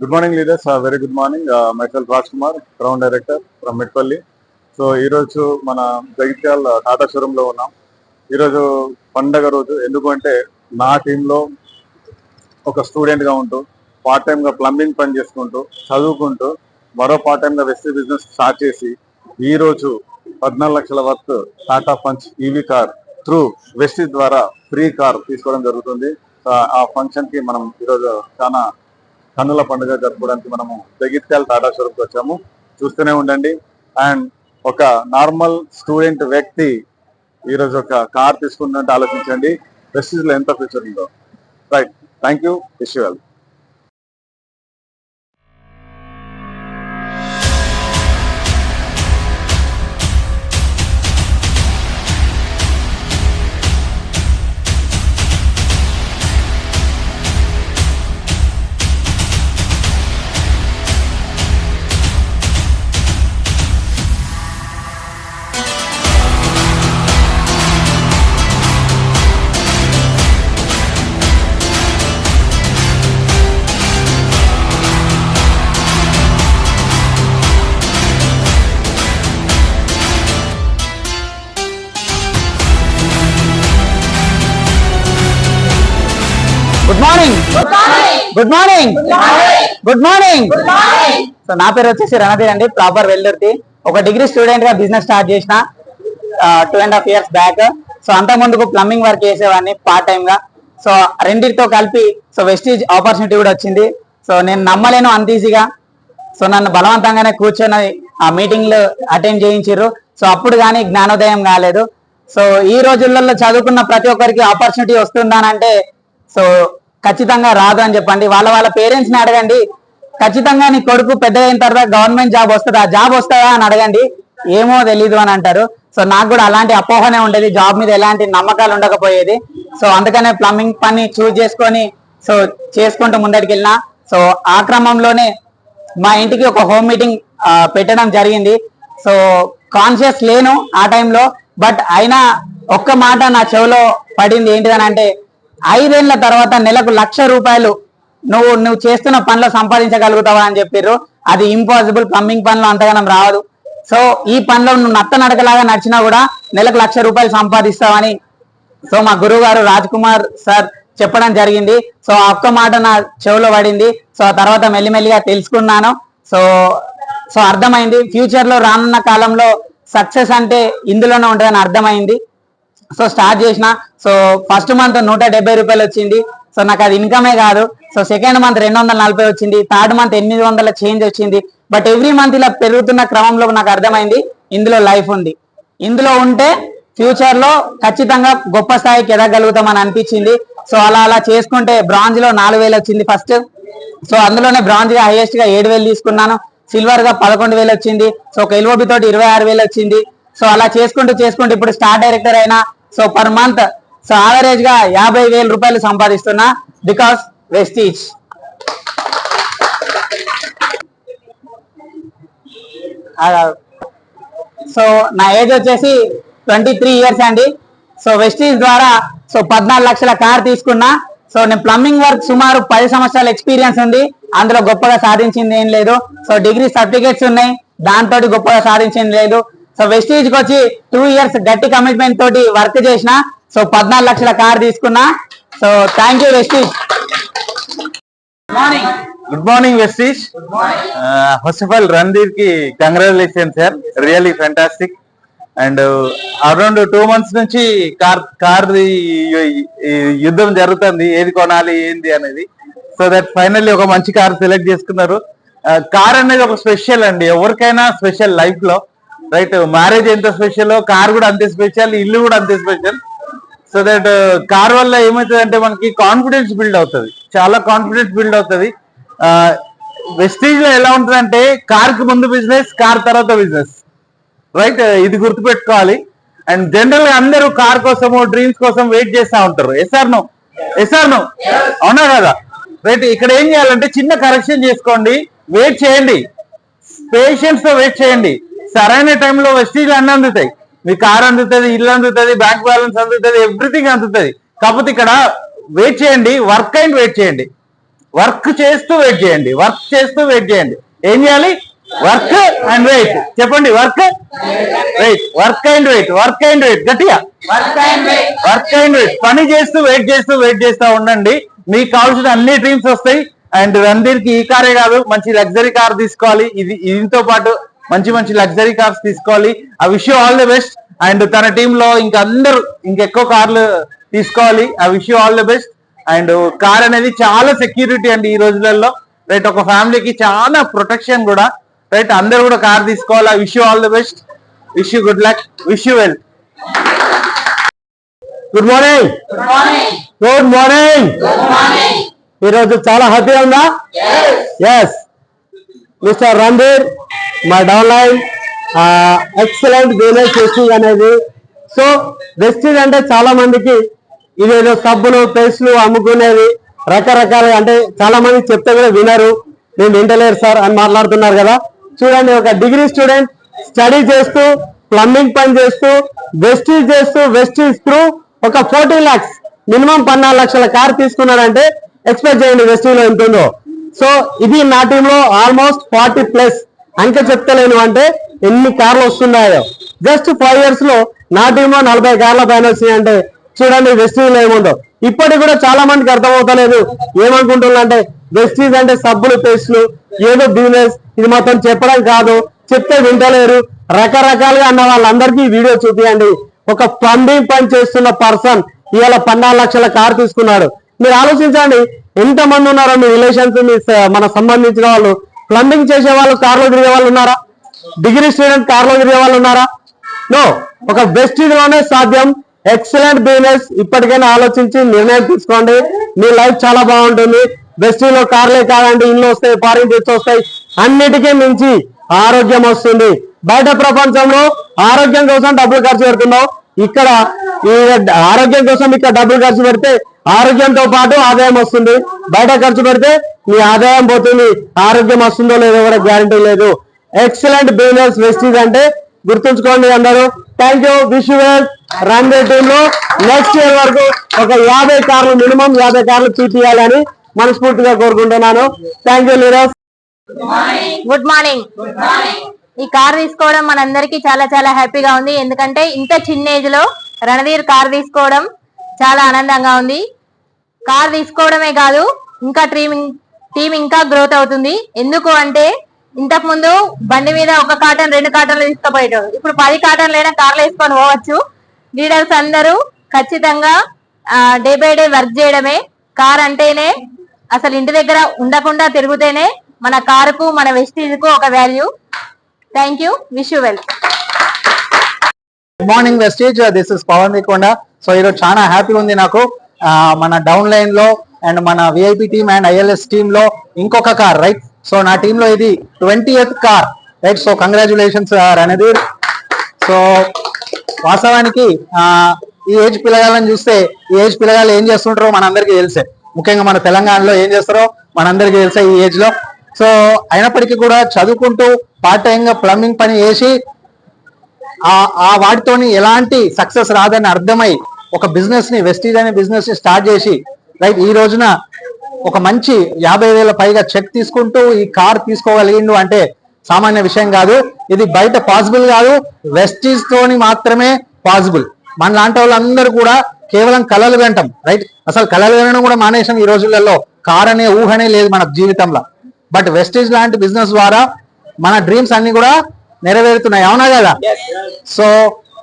Good morning leaders very good morning myself Raj Kumar ground director from Metpally so ఈరోజు మన Jagtial uh, Tata షోరూంలో ఉన్నాం. ఈరోజు పండగ రోజు ఎందుకంటే నా టీంలో ఒక స్టూడెంట్గా ఉంటూ పార్ట్ టైంగా ప్లంబింగ్ పని చేసుకుంటూ చదువుకుంటూ మరో పార్ట్ టైంగా గా బిజినెస్ స్టార్ట్ చేసి ఈరోజు పద్నాలుగు లక్షల worth Tata Punch EV car through Vestige ద్వారా ఫ్రీ కార్ తీసుకోవడం జరుగుతుంది. Uh, ఆ ఫంక్షన్కి మనం ఈరోజు చాలా కన్నుల పండుగ జరుపుకోవడానికి మనము జగిత్యాల టాటా షోరూమ్కి వచ్చాము. చూస్తూనే ఉండండి. అండ్ ఒక నార్మల్ స్టూడెంట్ వ్యక్తి ఈరోజు ఒక కార్ తీసుకున్నట్టు ఆలోచించండి. ప్రెస్టీజ్లో లో ఎంత ఫ్యూచర్ ఉందో. Right thank you wish well good morning good morning good morning so నా పేరు వచ్చేసి రణధీర్ అండి. ప్రాపర్ వెల్దుర్తి ఒక డిగ్రీ స్టూడెంట్గా బిజినెస్ స్టార్ట్ చేసిన two and half years back so అంత ముందుకు ప్లంబింగ్ వర్క్ చేసేవాడిని పార్ట్ టైం గా. సో రెండింటితో కలిపి సో వెస్టీజ్ ఆపర్చునిటీ కూడా వచ్చింది. సో నేను నమ్మలేను అంత ఈజీగా సో నన్ను బలవంతంగానే కూర్చొని ఆ మీటింగ్లో అటెండ్ చేయించారు సో అప్పుడు కానీ జ్ఞానోదయం కాలేదు. సో ఈ రోజులలో చదువుకున్న ప్రతి ఒక్కరికి ఆపర్చునిటీ వస్తుందానంటే సో ఖచ్చితంగా రాదు అని చెప్పండి. వాళ్ళ వాళ్ళ పేరెంట్స్ని అడగండి. ఖచ్చితంగా నీ కొడుకు పెద్ద అయిన తర్వాత గవర్నమెంట్ జాబ్ వస్తుందా? జాబ్ వస్తుందా అని అడగండి. ఏమో తెలీదు అని అంటారు. సో నాకు కూడా అలాంటి అపోహనే ఉండేది. జాబ్ మీద ఎలాంటి నమ్మకాలు ఉండకపోయేది. సో అందుకనే ప్లంబింగ్ పని చూజ్ చేసుకొని సో చేసుకుంటూ ముందరికి వెళ్ళినా. సో ఆ క్రమంలోనే మా ఇంటికి ఒక హోమ్ మీటింగ్ పెట్టడం జరిగింది. సో కాన్షియస్ లేను ఆ టైంలో. బట్ అయినా ఒక్క మాట నా చెవిలో పడింది ఏంటిదని అంటే ఐదేళ్ళ తర్వాత నెలకు లక్ష రూపాయలు నువ్వు నువ్వు చేస్తున్న పనులు సంపాదించగలుగుతావా అని చెప్పారు అది ఇంపాసిబుల్ ప్లంబింగ్ పనులు అంతగానం రాదు సో ఈ పనిలో నువ్వు నత్త నడకలాగా నడిచినా కూడా నెలకు లక్ష రూపాయలు సంపాదిస్తావని సో మా గురువు గారు రాజ్ కుమార్ సార్ చెప్పడం జరిగింది. సో ఆ ఒక్క మాట నా చెవిలో పడింది. సో ఆ తర్వాత మెల్లిమెల్లిగా తెలుసుకున్నాను. సో సో అర్థమైంది. ఫ్యూచర్లో రానున్న కాలంలో సక్సెస్ అంటే ఇందులోనే ఉంటుందని అర్థమైంది. సో స్టార్ట్ చేసిన. సో ఫస్ట్ మంత్ నూట డెబ్బై రూపాయలు వచ్చింది. సో నాకు అది ఇన్కమే కాదు. సో సెకండ్ మంత్ రెండు వందల నలభై వచ్చింది. థర్డ్ మంత్ ఎనిమిది వందల చేంజ్ వచ్చింది. బట్ ఎవ్రీ మంత్ ఇలా పెరుగుతున్న క్రమంలో నాకు అర్థమైంది. ఇందులో లైఫ్ ఉంది. ఇందులో ఉంటే ఫ్యూచర్లో ఖచ్చితంగా గొప్ప స్థాయికి ఎదగలుగుతామని అనిపించింది. సో అలా అలా చేసుకుంటే బ్రాంజ్లో నాలుగు వేలు వచ్చింది ఫస్ట్. సో అందులోనే బ్రాంజ్గా హైయెస్ట్గా ఏడు వేలు తీసుకున్నాను. సిల్వర్గా పదకొండు వేలు వచ్చింది. సో ఒక ఎల్ఓబి తోటి ఇరవై ఆరు వేలు వచ్చింది. సో అలా చేసుకుంటూ చేసుకుంటూ ఇప్పుడు స్టార్ డైరెక్టర్ అయినా సో పర్ మంత్ సో యావరేజ్గా యాభై వేల రూపాయలు సంపాదిస్తున్నా బికాస్ వెస్టీజ్. సో నా ఏజ్ వచ్చేసి ట్వంటీ త్రీ ఇయర్స్ అండి. సో వెస్టీజ్ ద్వారా సో పద్నాలుగు లక్షల కార్ తీసుకున్నా సో నేను ప్లంబింగ్ వర్క్ సుమారు పది సంవత్సరాల ఎక్స్పీరియన్స్ ఉంది. అందులో గొప్పగా సాధించింది ఏం లేదు. సో డిగ్రీ సర్టిఫికేట్స్ ఉన్నాయి. దాంతో గొప్పగా సాధించింది లేదు. సో వెస్టీజ్కి వచ్చి టూ ఇయర్స్ గట్టి కమిట్మెంట్ తోటి వర్క్ చేసిన. సో పద్నాలుగు లక్షల కార్ తీసుకున్నా. So thank you Vestige morning good morning Vestige first of all రణ్ధీర్కి congratulation sir really fantastic and around two months నుంచి కార్ కార్ యుద్ధం జరుగుతుంది. ఏది కొనాలి ఏంది అనేది. సో దట్ ఫైనల్లీ ఒక మంచి కార్ సెలెక్ట్ చేసుకున్నారు. కార్ అనేది ఒక స్పెషల్ అండి. ఎవరికైనా స్పెషల్ లైఫ్లో. రైట్ మ్యారేజ్ ఎంత స్పెషల్ కార్ కూడా అంతే స్పెషల్ ఇల్లు కూడా అంతే స్పెషల్ సో దట్ కార్ వల్ల ఏమవుతుంది అంటే మనకి కాన్ఫిడెన్స్ బిల్డ్ అవుతుంది. చాలా కాన్ఫిడెన్స్ బిల్డ్ అవుతుంది. వెస్టీజ్లో ఎలా ఉంటుంది అంటే కార్కి ముందు బిజినెస్ కార్ తర్వాత బిజినెస్ రైట్ ఇది గుర్తుపెట్టుకోవాలి. అండ్ జనరల్గా అందరూ కార్ కోసము డ్రీమ్స్ కోసం వెయిట్ చేస్తా ఉంటారు. ఎస్ఆర్ నో ఎస్ఆర్ నో అవునా కదా? రైట్ ఇక్కడ ఏం చేయాలంటే చిన్న కరెక్షన్ చేసుకోండి. వెయిట్ చేయండి. పేషెన్స్తో వెయిట్ చేయండి. సరైన టైంలో వెస్టీజ్ అన్ని అందుతాయి. మీ కార్ అందుతుంది ఇల్లు అందుతుంది బ్యాంక్ బ్యాలెన్స్ అందుతుంది ఎవ్రీథింగ్ అందుతుంది. కాకపోతే ఇక్కడ వెయిట్ చేయండి వర్క్ అండ్ వెయిట్ చేయండి. వర్క్ చేస్తూ వెయిట్ చేయండి వర్క్ చేస్తూ వెయిట్ చేయండి. ఏం చేయాలి? Work and wait. చెప్పండి work wait. Work and wait work and wait. గట్టిగా. Work and wait. పని చేస్తూ వెయిట్ చేస్తూ వెయిట్ చేస్తూ ఉండండి. మీకు కావాల్సిన అన్ని డ్రీమ్స్ వస్తాయి. అండ్ రణధీర్కి ఈ కారే కాదు మంచి లగ్జరీ కార్ తీసుకోవాలి. ఇది దీంతో పాటు మంచి మంచి లగ్జరీ కార్స్ తీసుకోవాలి. ఆ wish all the best and తన టీమ్లో ఇంకా అందరూ ఇంకెక్కువ కార్లు తీసుకోవాలి. ఆ wish all the best and car అనేది చాలా సెక్యూరిటీ అండి ఈ రోజులలో. రైట్ ఒక ఫ్యామిలీకి చాలా ప్రొటెక్షన్ కూడా. రైట్ అందరూ కూడా కార్ తీసుకోవాలి. ఆ wish all the best wish you good luck wish you well good morning good morning ఈరోజు చాలా హ్యాపీగా ఉందా? ఎస్ మిస్టర్ రణ్ధీర్ మా down line excellent business Vestige అనేది. సో వెస్టింగ్ అంటే చాలా మందికి ఇదేదో సబ్బులు పేస్ట్లు అమ్ముకునేది రకరకాల అంటే చాలా మంది చెప్తే కూడా వినరు. నేను వింటలేరు సార్ అని మాట్లాడుతున్నారు కదా. చూడండి ఒక డిగ్రీ స్టూడెంట్ స్టడీ చేస్తూ ప్లంబింగ్ పని చేస్తూ వెస్టీజ్ చేస్తూ వెస్టీజ్ త్రూ ఒక ఫోర్టీ లాక్స్ మినిమం పద్నాలుగు లక్షల కార్ తీసుకున్నాడంటే ఎక్స్పెక్ట్ చేయండి వెస్టీజ్ ఎంతుందో సో ఇది నా టీంలో ఆల్మోస్ట్ ఫార్టీ ప్లస్ అంకె చెప్తలేను అంటే ఎన్ని కార్లు వస్తున్నాయో. జస్ట్ ఫైవ్ ఇయర్స్లో నా టీంలో నలభై కార్ల పైన వచ్చినాయంటే చూడండి వెస్టీజ్ ఏముందో. ఇప్పటికి కూడా చాలా మందికి అర్థమవుతలేదు. ఏమనుకుంటున్నా అంటే వెస్టీజ్ అంటే సబ్బులు పేస్ట్లు ఏదో బిజినెస్ ఇది మొత్తం చెప్పడం కాదు. చెప్తే వింటలేరు. రకరకాలుగా అన్న వాళ్ళందరికీ వీడియో చూపియండి. ఒక ప్లంబింగ్ పని చేస్తున్న పర్సన్ ఇవాళ పద్నాలుగు లక్షల కార్ తీసుకున్నాడు. మీరు ఆలోచించండి. ఎంతమంది ఉన్నారో మీ రిలేషన్స్ మీ మనకు మన సంబంధించిన వాళ్ళు? ప్లంబింగ్ చేసే వాళ్ళు కార్లో తిరిగే వాళ్ళు ఉన్నారా? డిగ్రీ స్టూడెంట్ కార్లో తిరిగే వాళ్ళు ఉన్నారా? నో ఒక బెస్ట్లోనే సాధ్యం. ఎక్సలెంట్ బిజినెస్ ఇప్పటికైనా ఆలోచించి నిర్ణయం తీసుకోండి. మీ లైఫ్ చాలా బాగుంటుంది. బెస్ట్లో కార్లే కాదండి ఇల్లు వస్తాయి ఫారిన్ ట్రిప్స్ వస్తాయి. అన్నిటికీ మించి ఆరోగ్యం వస్తుంది. బయట ప్రపంచంలో ఆరోగ్యం కోసం డబ్బులు ఖర్చు పెడుతున్నావు. ఇక్కడ ఈ ఆరోగ్యం కోసం ఇక్కడ డబ్బులు ఖర్చు పెడితే ఆరోగ్యంతో పాటు ఆదాయం వస్తుంది. బయట ఖర్చు పెడితే మీ ఆదాయం పోతుంది. ఆరోగ్యం వస్తుందో లేదో కూడా గ్యారంటీ లేదు. ఎక్సలెంట్ బిజినెస్ వెస్టీజ్ అంటే గుర్తుంచుకోండి అందరూ. థ్యాంక్ యూ విష్ వెల్ రన్ టీమ్లో నెక్స్ట్ ఇయర్ వరకు ఒక యాభై కార్లు మినిమం యాభై కార్లు చూపించాలని మనస్ఫూర్తిగా కోరుకుంటున్నాను. Thank you leaders good morning ఈ కార్ తీసుకోవడం మనందరికీ చాలా చాలా హ్యాపీగా ఉంది. ఎందుకంటే ఇంత చిన్న ఏజ్లో రణధీర్ కార్ తీసుకోవడం చాలా ఆనందంగా ఉంది. కార్ తీసుకోవడమే కాదు ఇంకా ట్రీమింగ్ టీం ఇంకా గ్రోత్ అవుతుంది. ఎందుకు అంటే ఇంతకు ముందు బండి మీద ఒక కాటన్ రెండు కాటన్లు తీసుకుపోయేటోడు ఇప్పుడు పది కాటన్లు అయినా కార్లు వేసుకొని పోవచ్చు. లీడర్స్ అందరూ ఖచ్చితంగా డే బై డే వర్క్ చేయడమే. కార్ అంటేనే అసలు ఇంటి దగ్గర ఉండకుండా తిరుగుతేనే మన కారుకు మన వెస్టీజ్కు ఒక value thank you wish you well good morning Vestige this is Pavan దేకొండ so ఈరోజు చాలా హ్యాపీగా ఉంది నాకు. మన డౌన్ లైన్లో అండ్ మన విఐపి టీమ్ అండ్ ఐఎల్ఎస్ టీమ్లో ఇంకొక కార్ రైట్ సో నా టీమ్లో ఇది twenty car right so congratulations Randhir so వాస్తవానికి ఈ ఏజ్ పిల్లగాళ్ళని చూస్తే ఈ ఏజ్ పిల్లగాళ్ళు ఏం చేస్తుంటారో మనందరికీ తెలిసే. ముఖ్యంగా మన తెలంగాణలో ఏం చేస్తారో మనందరికీ తెలిసే ఈ ఏజ్లో. సో అయినప్పటికీ కూడా చదువుకుంటూ పార్ట్ టైం గా ప్లంబింగ్ పని చేసి ఆ వాటితోని ఎలాంటి సక్సెస్ రాదని అర్థమై ఒక బిజినెస్ని వెస్టీజ్ అనే బిజినెస్ని స్టార్ట్ చేసి రైట్ ఈ రోజున ఒక మంచి యాభై వేల పైగా చెక్ తీసుకుంటూ ఈ కార్ తీసుకోగలిగిండు అంటే సామాన్య విషయం కాదు. ఇది బయట పాసిబుల్ కాదు. వెస్టీజ్ తోని మాత్రమే పాసిబుల్ మన లాంటి వాళ్ళందరూ కూడా కేవలం కళలు వింటాం రైట్ అసలు కళలు వినడం కూడా మానేసాం ఈ రోజులలో. కార్ అనే ఊహనే లేదు మన జీవితంలో. బట్ వెస్టీజ్ లాంటి బిజినెస్ ద్వారా మన డ్రీమ్స్ అన్ని కూడా నెరవేరుతున్నాయి. అవునా కదా? సో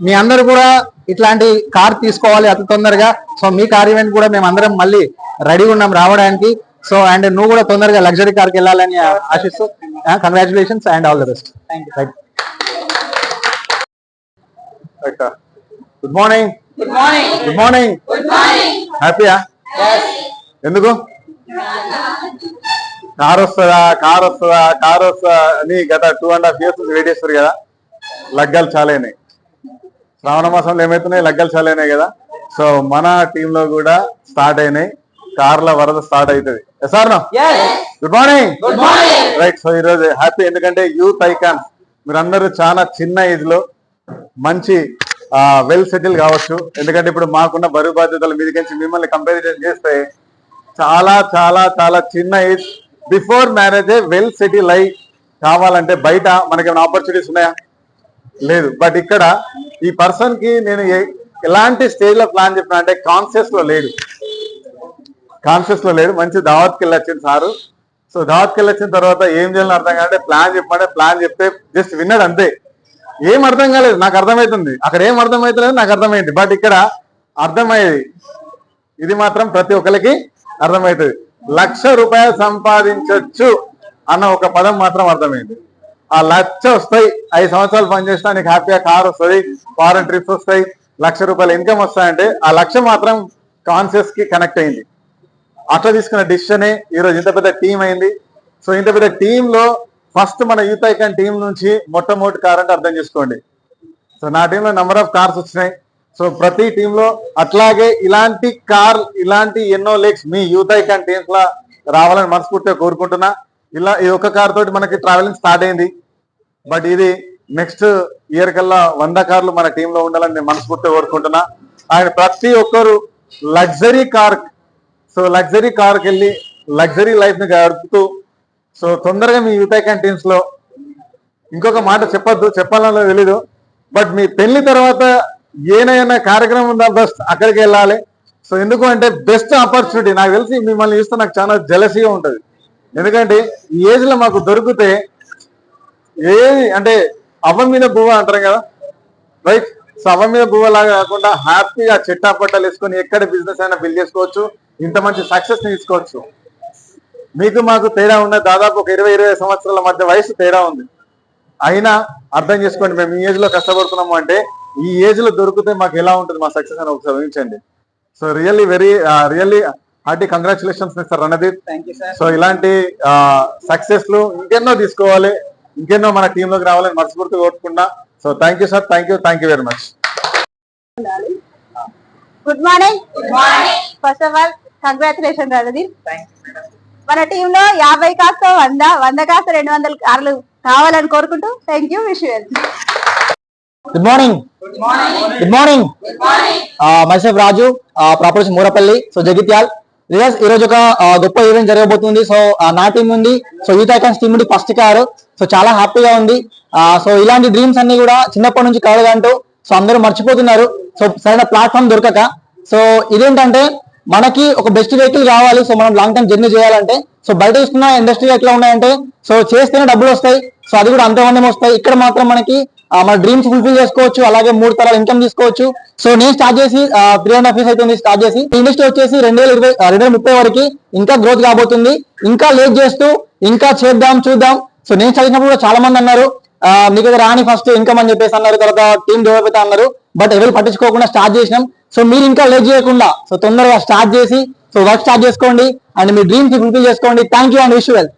మీ అందరు కూడా ఇట్లాంటి కార్ తీసుకోవాలి అతి తొందరగా. సో మీ కార్ ఈవెంట్ కూడా మేము అందరం మళ్ళీ రెడీ ఉన్నాం రావడానికి. సో అండ్ నువ్వు కూడా తొందరగా లగ్జరీ కార్కి వెళ్ళాలని ఆశిస్తూ congratulations and all the best right good morning good morning హ్యాపీయా ఎందుకు? కార్ వస్తుందా? కార్ వస్తుందా? కార్ వస్తుందా? అని గత two and half years wait చేస్తారు కదా. లగ్గాలు చాలైనాయి శ్రావణ మాసంలో ఏమైతున్నాయి? లగ్గాలు చాలైనాయి కదా. సో మన టీమ్లో కూడా స్టార్ట్ అయినాయి. కార్ల వరద స్టార్ట్ అవుతుంది. Sir good morning right so ఈరోజు హ్యాపీ ఎందుకంటే యూత్ ఐకాన్ మీరందరూ చాలా చిన్న ఏజ్లో మంచి వెల్ సెటిల్ కావచ్చు. ఎందుకంటే ఇప్పుడు మాకున్న బరువు బాధ్యతల మీదకించి మిమ్మల్ని కంపారిజన్ చేస్తే చాలా చాలా చాలా చిన్న age before marriage well settle అయి కావాలంటే బయట మనకేమైనా ఆపర్చునిటీస్ ఉన్నాయా? లేదు. బట్ ఇక్కడ ఈ పర్సన్కి నేను ఎలాంటి స్టేజ్లో ప్లాన్ చెప్పిన అంటే కాన్షియస్లో లేడు. కాన్షియస్లో లేడు. మంచి దావత్కి వెళ్ళొచ్చింది సారు. సో దావత్కి వెళ్ళొచ్చిన తర్వాత ఏం చేయాలని అర్థం కాదంటే ప్లాన్ చెప్పమంటే ప్లాన్ చెప్తే జస్ట్ విన్నాడు అంతే. ఏం అర్థం కాలేదు. నాకు అర్థమవుతుంది అక్కడ ఏం అర్థమవుతలేదు నాకు అర్థమైంది. బట్ ఇక్కడ అర్థమయ్యేది. ఇది మాత్రం ప్రతి ఒక్కరికి అర్థమవుతుంది లక్ష రూపాయలు సంపాదించొచ్చు అన్న ఒక పదం మాత్రం అర్థమైంది. ఆ లక్ష వస్తాయి. ఐదు సంవత్సరాలు పనిచేస్తా నీకు హ్యాపీగా కార్ వస్తుంది ఫారెన్ ట్రిప్స్ వస్తాయి లక్ష రూపాయలు ఇన్కమ్ వస్తాయంటే ఆ లక్ష మాత్రం కాన్షియస్కి కనెక్ట్ అయింది. అట్లా తీసుకున్న డిసిషనే ఈ రోజు ఇంత పెద్ద టీం అయింది. సో ఇంత పెద్ద టీమ్లో ఫస్ట్ మన యూత్ ఐకాన్ టీం నుంచి మొట్టమొదటి కార్ అంటే అర్థం చేసుకోండి. సో నా టీంలో నెంబర్ ఆఫ్ కార్స్ వచ్చినాయి. సో ప్రతి టీమ్లో అట్లాగే ఇలాంటి కార్ ఇలాంటి ఎన్నో లెగ్స్ మీ యూత్ ఐకాన్ టీమ్స్ లా రావాలని మనస్ఫూర్తిగా కోరుకుంటున్నా. ఇలా ఈ ఒక్క కార్ తోటి మనకి ట్రావెలింగ్ స్టార్ట్ అయింది. బట్ ఇది నెక్స్ట్ ఇయర్ కల్లా వంద కార్లు మన టీమ్లో ఉండాలని నేను మనస్ఫూర్తిగా కోరుకుంటున్నా. ఆయన ప్రతి ఒక్కరు లగ్జరీ కార్ సో లగ్జరీ కార్కి వెళ్ళి లగ్జరీ లైఫ్ని గడుపుతూ సో తొందరగా మీ యూత్ ఐకాన్ టీమ్స్లో ఇంకొక మాట చెప్పొద్దు చెప్పాలనో తెలీదు. బట్ మీ పెళ్ళి తర్వాత ఏనైనా కార్యక్రమం ఉందా బెస్ట్ అక్కడికి వెళ్ళాలి. సో ఎందుకు అంటే బెస్ట్ ఆపర్చునిటీ నాకు తెలిసి మిమ్మల్ని చూస్తే నాకు చాలా జలసీగా ఉంటుంది. ఎందుకంటే ఈ ఏజ్లో మాకు దొరికితే ఏది అంటే అవ్వ మీద బువ్వ అంటారు కదా? రైట్ సో అవ్వ మీద బువ్వ లాగా కాకుండా హ్యాపీగా చిట్టా పట్టాలు వేసుకొని ఎక్కడ బిజినెస్ అయినా బిల్డ్ చేసుకోవచ్చు. ఇంత మంచి సక్సెస్ తీసుకోవచ్చు. మీకు మాకు తేడా ఉన్న దాదాపు ఒక ఇరవై ఇరవై సంవత్సరాల మధ్య వయసు తేడా ఉంది. అయినా అర్థం చేసుకోండి మేము ఈ ఏజ్లో కష్టపడుతున్నాము అంటే ఈ ఏజ్లో దొరికితే మాకు ఎలా ఉంటుంది మా సక్సెస్ అని ఒకసారి ఊహించండి. So really very really hearty congratulations mister Randeep. Thank you sir so ఇలాంటి సక్సెస్లు ఇంకెన్నో తీసుకోవాలి ఇంకెన్నో మన టీమ్లోకి రావాలని మనస్ఫూర్తిగా కోరుకున్నా so thank you sir thank you thank you very much good morning first of all congratulation Randeep. మన టీమ్లో యాభై కాస్త వంద వంద కాస్త రెండు వందల కార్లు కావాలని కోరుకుంటూ thank you wish good morning good morning myself Raju ప్రాపర్స్ Murapalli so Jagtial Riyaz ఈ రోజు ఒక గొప్ప ఈవెంట్ జరగబోతుంది. సో నా టీం ఉంది. సో యూత్ ఐకాన్స్ టీం నుండి ఫస్ట్ కారు. సో చాలా హ్యాపీగా ఉంది. సో ఇలాంటి డ్రీమ్స్ అన్ని కూడా చిన్నప్పటి నుంచి కలగంటూ సో అందరూ మర్చిపోతున్నారు. సో సరైన ప్లాట్ఫామ్ దొరకక. సో ఇదేంటంటే మనకి ఒక బెస్ట్ వెహికల్ కావాలి. సో మనం లాంగ్ టైం జర్నీ చేయాలంటే సో బయట చూస్తున్న ఇండస్ట్రీ ఎట్లా ఉన్నాయంటే సో చేస్తేనే డబ్బులు వస్తాయి. సో అది కూడా అంతమంది వస్తాయి. ఇక్కడ మాత్రం మనకి మన డ్రీమ్స్ ఫుల్ఫిల్ చేసుకోవచ్చు అలాగే మూడు తరాల ఇన్కమ్ తీసుకోవచ్చు. సో నేను స్టార్ట్ చేసి త్రీ అండ్ హాఫ్ ఇయర్స్ అయితే స్టార్ట్ చేసి ఇండస్ట్రీ వచ్చేసి రెండు వేల ఇరవై రెండు వేల ముప్పై వరకు ఇంకా గ్రోత్ కాబోతుంది. ఇంకా లేట్ చేస్తూ ఇంకా చేద్దాం చూద్దాం. సో నేను చదివినప్పుడు కూడా చాలా మంది అన్నారు మీకు రాని ఫస్ట్ ఇన్కమ్ అని చెప్పేసి అన్నారు తర్వాత టీమ్ డెవలప్ అవుతా అన్నారు. బట్ ఎవరు పట్టించుకోకుండా స్టార్ట్ చేసినాం. సో మీరు ఇంకా లేట్ చేయకుండా సో తొందరగా స్టార్ట్ చేసి సో వర్క్ స్టార్ట్ చేసుకోండి. అండ్ మీ డ్రీమ్స్ ఫుల్ఫిల్ చేసుకోండి. Thank you and wish well